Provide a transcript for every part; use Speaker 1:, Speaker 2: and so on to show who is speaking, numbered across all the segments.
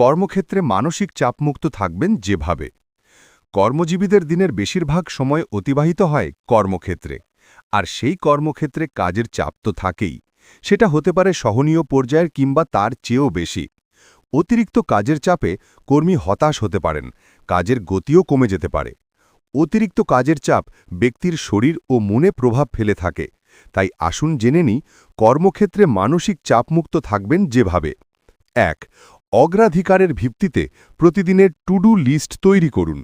Speaker 1: কর্মক্ষেত্রে মানসিক চাপমুক্ত থাকবেন যেভাবে। কর্মজীবীদের দিনের বেশিরভাগ সময় অতিবাহিত হয় কর্মক্ষেত্রে। আর সেই কর্মক্ষেত্রে কাজের চাপ তো থাকেই। সেটা হতে পারে সহনীয় পর্যায়ের কিংবা তার চেয়েও বেশি। অতিরিক্ত কাজের চাপে কর্মী হতাশ হতে পারেন, কাজের গতিও কমে যেতে পারে। অতিরিক্ত কাজের চাপ ব্যক্তির শরীর ও মনে প্রভাব ফেলে থাকে। তাই আসুন জেনে নিই, কর্মক্ষেত্রে মানসিক চাপমুক্ত থাকবেন যেভাবে। এক অগ্রাধিকারের ভিত্তিতে প্রতিদিনের টু ডু লিস্ট তৈরি করুন।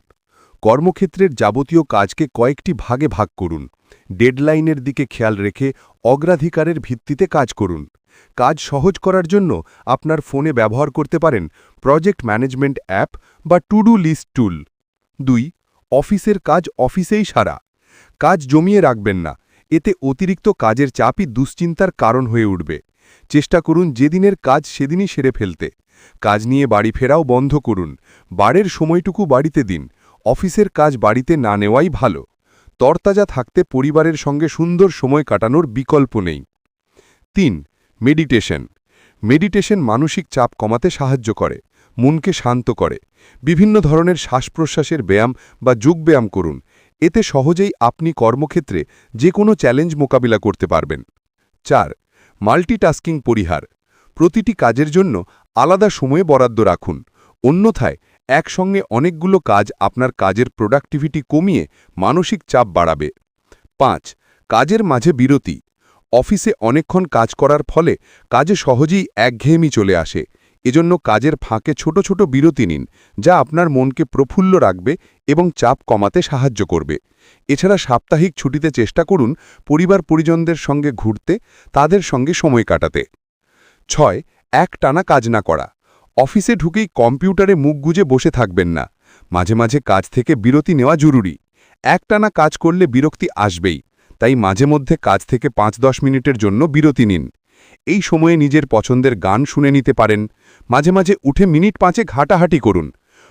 Speaker 1: কর্মক্ষেত্রের যাবতীয় কাজকে কয়েকটি ভাগে ভাগ করুন। ডেডলাইনের দিকে খেয়াল রেখে অগ্রাধিকারের ভিত্তিতে কাজ করুন। কাজ সহজ করার জন্য আপনার ফোনে ব্যবহার করতে পারেন প্রজেক্ট ম্যানেজমেন্ট অ্যাপ বা টু ডু লিস্ট টুল। দুই, অফিসের কাজ অফিসেই সারা। কাজ জমিয়ে রাখবেন না। এতে অতিরিক্ত কাজের চাপই দুশ্চিন্তার কারণ হয়ে উঠবে। চেষ্টা করুন যেদিনের কাজ সেদিনই সেরে ফেলতে। কাজ নিয়ে বাড়ি ফেরাও বন্ধ করুন। বাড়ির সময়টুকু বাড়িতে দিন। অফিসের কাজ বাড়িতে না নেওয়াই ভালো। তরতাজা থাকতে পরিবারের সঙ্গে সুন্দর সময় কাটানোর বিকল্প নেই। তিন, মেডিটেশন। মেডিটেশন মানসিক চাপ কমাতে সাহায্য করে, মনকে শান্ত করে। বিভিন্ন ধরনের শ্বাস-প্রশ্বাসের ব্যায়াম বা যোগব্যায়াম করুন। এতে সহজেই আপনি কর্মক্ষেত্রে যে কোনো চ্যালেঞ্জ মোকাবিলা করতে পারবেন। চার, মাল্টিটাস্কিং পরিহার। প্রতিটি কাজের জন্য আলাদা সময়ে বরাদ্দ রাখুন। অন্যথায়, একসঙ্গে অনেকগুলো কাজ আপনার কাজের প্রোডাক্টিভিটি কমিয়ে মানসিক চাপ বাড়াবে। পাঁচ, কাজের মাঝে বিরতি। অফিসে অনেকক্ষণ কাজ করার ফলে কাজে সহজেই একঘেয়েমি চলে আসে। এজন্য কাজের ফাঁকে ছোট ছোট বিরতি নিন, যা আপনার মনকে প্রফুল্ল রাখবে এবং চাপ কমাতে সাহায্য করবে। এছাড়া সাপ্তাহিক ছুটিতে চেষ্টা করুন পরিবার পরিজনদের সঙ্গে ঘুরতে, তাদের সঙ্গে সময় কাটাতে। ছয় এক টানা কাজ না করা। অফিসে ঢুকেই কম্পিউটারে মুখ গুজে বসে থাকবেন না। মাঝে মাঝে কাজ থেকে বিরতি নেওয়া জরুরি। একটানা কাজ করলে বিরক্তি আসবেই। তাই মাঝে মধ্যে কাজ থেকে পাঁচ দশ মিনিটের জন্য বিরতি নিন। এই সময়ে নিজের পছন্দের গান শুনে নিতে পারেন। মাঝে মাঝে উঠে মিনিট পাঁচে ঘাটাহাটি করুন।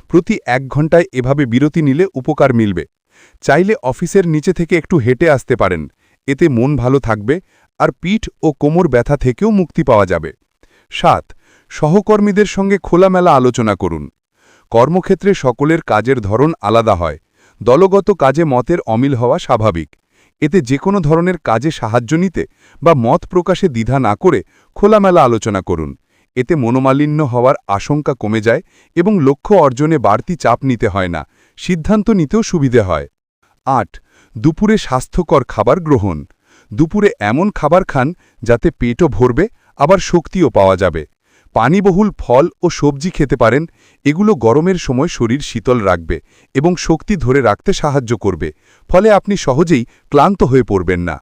Speaker 1: প্রতি এক ঘন্টায় এভাবে বিরতি নিলে উপকার মিলবে। চাইলে অফিসের নিচে থেকে একটু হেঁটে আসতে পারেন। এতে মন ভালো থাকবে আর পিঠ ও কোমর ব্যথা থেকেও মুক্তি পাওয়া যাবে। সাত, সহকর্মীদের সঙ্গে খোলামেলা আলোচনা করুন। কর্মক্ষেত্রে সকলের কাজের ধরন আলাদা হয়। দলগত কাজে মতের অমিল হওয়া স্বাভাবিক। এতে যে কোনো ধরনের কাজে সাহায্য নিতে বা মত প্রকাশে দ্বিধা না করে খোলামেলা আলোচনা করুন। এতে মনোমালিন্য হওয়ার আশঙ্কা কমে যায় এবং লক্ষ্য অর্জনে বাড়তি চাপ নিতে হয় না। সিদ্ধান্ত নিতেও সুবিধে হয়। আট, দুপুরে স্বাস্থ্যকর খাবার গ্রহণ। দুপুরে এমন খাবার খান যাতে পেটও ভরবে আবার শক্তিও পাওয়া যাবে। পানিবহুল ফল ও সবজি খেতে পারেন, এগুলো গরমের সময় শরীর শীতল রাখবে এবং শক্তি ধরে রাখতে সাহায্য করবে, ফলে আপনি সহজেই ক্লান্ত হয়ে পড়বেন না।